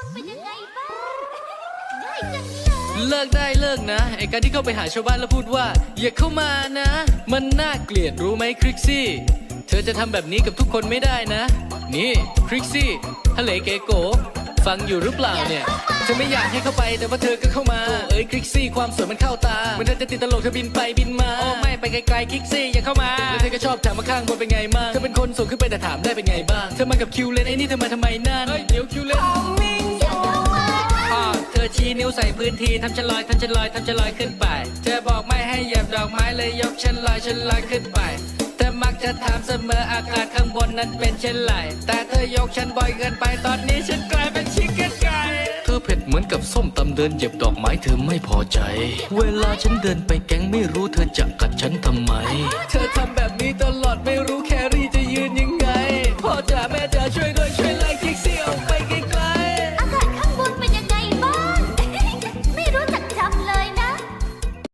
คุณเป็นยังไงบ้างง่ายจังเลยเลิกได้เลิกนะไอการที่เข้าไปหาชาวบ้านแล้วพูดว่า อย่าเข้ามานะ มันน่าเกลียดรู้ไหมคริกซี่ เธอจะทำแบบนี้กับทุกคนไม่ได้นะ นี่คริกซี่ฮัลโหลเกโก ฟังอยู่หรือเปล่าเนี่ยเธอไม่อยากให้เข้าไปแต่ว่าเธอก็เข้ามาโอ้เอ้ยคริกซี่ความสวยมันเข้าตาเหมือนเธอจะติดตลกเธอบินไปบินมาโอ้ไม่ไปไกลๆคริกซี่อย่าเข้ามาแล้วเธอก็ชอบถามมาข้างบนเป็นไงบ้างเธอเป็นคนสูงขึ้นไปแต่ถามได้เป็นไงบ้างเธอมากับคิวเลนไอ้นี่เธอมาทำไมนั่นเฮ้ยเดี๋ยวคิวเลน พื้นที่ทำฉันลอยทำฉันลอยทำฉันลอยขึ้นไป เธอบอกไม่ให้เหยียบดอกไม้เลยยกฉันลอยฉันลอยขึ้นไป เธอมักจะถามเสมออากาศข้างบนนั้นเป็นเช่นไรแต่เธอยกฉันบ่อยเกินไปตอนนี้ฉันกลายเป็นชิคเก้นไก่เธอเผ็ดเหมือนกับส้มตำเดินเหยียบดอกไม้เธอไม่พอใจ เวลาฉันเดินไปแก๊งไม่รู้เธอจะ